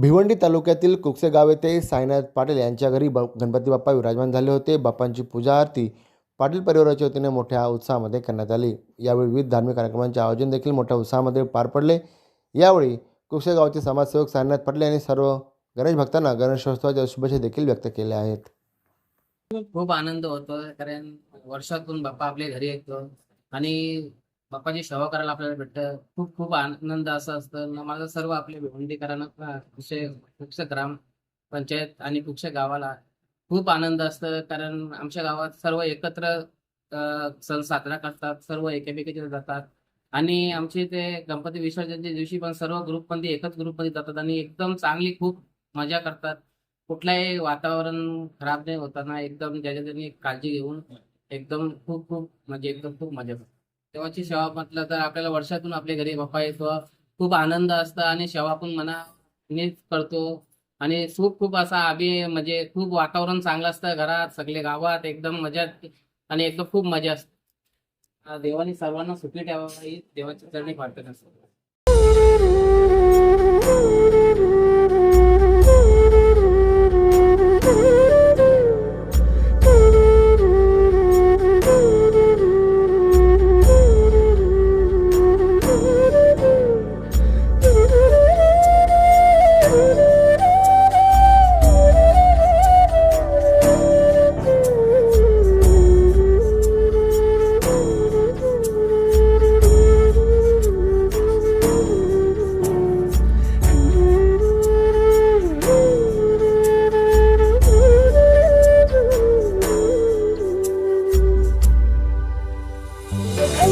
भिवंडी तालुक्यातील कुकसेगाव येथे साईनाथ पाटील यांच्या घरी ब गणपती बाप्पा विराजमान झाले होते. बाप्पांची पूजा आरती पाटील परिवाराच्या वतीने मोठ्या उत्साहामध्ये करण्यात आली. यावेळी विविध धार्मिक कार्यक्रमांचे आयोजन देखील मोठ्या उत्साहामध्ये पार पडले. यावेळी कुकसेगावचे समाजसेवक साईनाथ पाटील यांनी सर्व गणेश भक्तांना गणेशोत्सवाच्या शुभेच्छा देखील व्यक्त केल्या आहेत. खूप आनंद होतो कारण वर्षातून बाप्पा आपल्या घरी येतो आणि बाप्पाची सेवा करायला आपल्याला भेटतं. खूप खूप आनंद असं असतं. माझं सर्व आपले भिवंडीकरांना कुक्ष ग्राम पंचायत आणि कुक्ष गावाला खूप आनंद असतं. कारण आमच्या गावात सर्व एकत्र सण साजरा करतात. सर्व एकेमेकीचे जातात. आणि आमचे ते गणपती विसर्जनच्या दिवशी पण सर्व ग्रुपमध्ये एकच ग्रुपमध्ये जातात आणि एकदम चांगली खूप मजा करतात. कुठलाही वातावरण खराब नाही होताना एकदम ज्याच्या त्यांनी काळजी घेऊन एकदम खूप खूप म्हणजे एकदम खूप मजा करतात. तेव्हाची सेवा म्हटलं तर आपल्याला वर्षातून आपल्या घरी बाप्पा येतो. खूप आनंद असतं आणि सेवा पण मनानेच करतो. आणि खूप खूप असा आम्ही म्हणजे खूप वातावरण चांगलं असतं घरात सगळे गावात एकदम मजा आणि एकदम खूप मजा असते. देवाने सर्वांना सुखी ठेवावी ही चरणी फाटत असते Hey!